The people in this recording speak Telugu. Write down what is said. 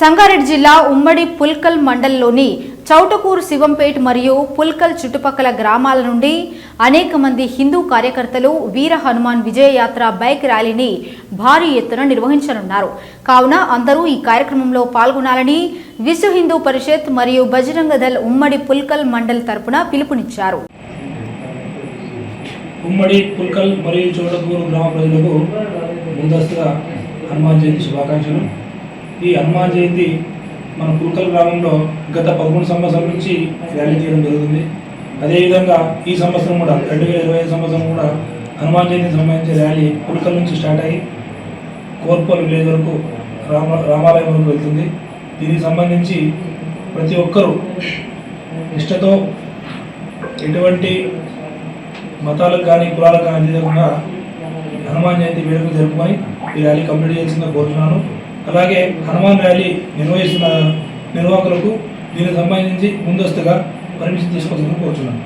సంగారెడ్డి జిల్లా ఉమ్మడి పుల్కల్ మండలంలోని చౌటకూరు శివంపేట్ మరియు పుల్కల్ చుట్టుపక్కల గ్రామాల నుండి అనేక మంది హిందూ కార్యకర్తలు వీర హనుమాన్ విజయయాత్ర బైక్ ర్యాలీని భారీ ఎత్తున నిర్వహించనున్నారు. కావున అందరూ ఈ కార్యక్రమంలో పాల్గొనాలని విశ్వ హిందూ పరిషత్ మరియు బజరంగ దళ్ ఉమ్మడి పుల్కల్ మండల్ తరపున పిలుపునిచ్చారు. ఉమ్మడి పుల్కల్ మరియు చోటకూరు గ్రామ ప్రజలకు ముందస్తుగా హనుమాన్ జయంతి శుభాకాంక్షలు. ఈ హనుమాన్ జయంతి మన పుల్కల్ గ్రామంలో గత పదమూడు సంవత్సరాల నుంచి ర్యాలీ తీయడం జరుగుతుంది. అదేవిధంగా ఈ సంవత్సరం కూడా రెండు వేల ఇరవై ఐదు సంవత్సరం కూడా హనుమాన్ జయంతికి సంబంధించిన ర్యాలీ పుల్కల్ నుంచి స్టార్ట్ అయ్యి కోర్పల్ విలేజ్ వరకు రామ రామాలయం వరకు వెళ్తుంది. దీనికి సంబంధించి ప్రతి ఒక్కరూ నిష్టతో ఎటువంటి మతాలకు కానీ కులాలకు కానీ అతీతంగా హనుమాన్ జయంతి వేడుకలు జరుపుకొని ఈ ర్యాలీ కంప్లీట్ చేయాల్సిందిగా కోరుతున్నాను అలాగే హనుమాన్ ర్యాలీ నిర్వహిస్తున్న నిర్వాహకులకు దీనికి సంబంధించి ముందస్తుగా పర్మిషన్ తీసుకోవాలని కోరుతున్నాను